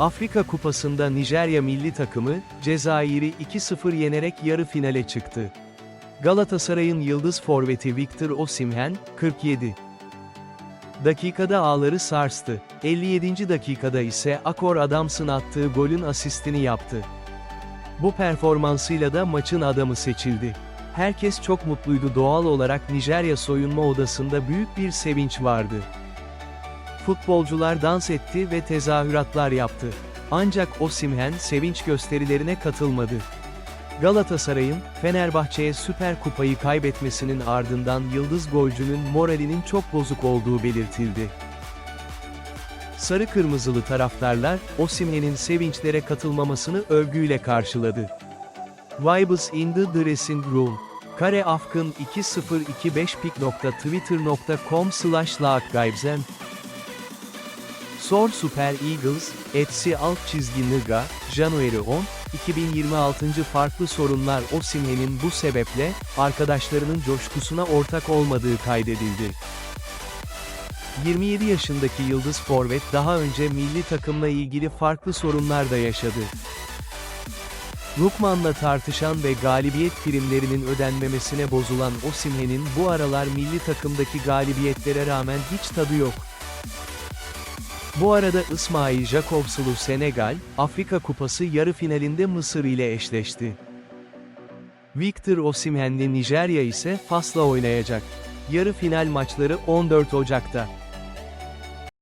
Afrika Kupası'nda Nijerya milli takımı, Cezayir'i 2-0 yenerek yarı finale çıktı. Galatasaray'ın yıldız forveti Victor Osimhen, 47 dakikada ağları sarstı. 57. dakikada ise Akor Adams'ın attığı golün asistini yaptı. Bu performansıyla da maçın adamı seçildi. Herkes çok mutluydu doğal olarak Nijerya soyunma odasında büyük bir sevinç vardı. Futbolcular dans etti ve tezahüratlar yaptı. Ancak Osimhen sevinç gösterilerine katılmadı. Galatasaray'ın, Fenerbahçe'ye Süper Kupayı kaybetmesinin ardından yıldız golcünün moralinin çok bozuk olduğu belirtildi. Sarı kırmızılı taraftarlar, Osimhen'in sevinçlere katılmamasını övgüyle karşıladı. Vibes in the dressing room. Kare Afkın 2025pic.twitter.com slash Sor Super Eagles, etsi alt çizgi Niga, January 10, 2026. farklı sorunlar Osimhen'in bu sebeple, arkadaşlarının coşkusuna ortak olmadığı kaydedildi. 27 yaşındaki Yıldız Forvet daha önce milli takımla ilgili farklı sorunlar da yaşadı. Lukman'la tartışan ve galibiyet primlerinin ödenmemesine bozulan Osimhen'in bu aralar milli takımdaki galibiyetlere rağmen hiç tadı yok. Bu arada İsmail Jakobslu Senegal, Afrika Kupası yarı finalinde Mısır ile eşleşti. Victor Osimhen'li Nijerya ise Fas'la oynayacak. Yarı final maçları 14 Ocak'ta.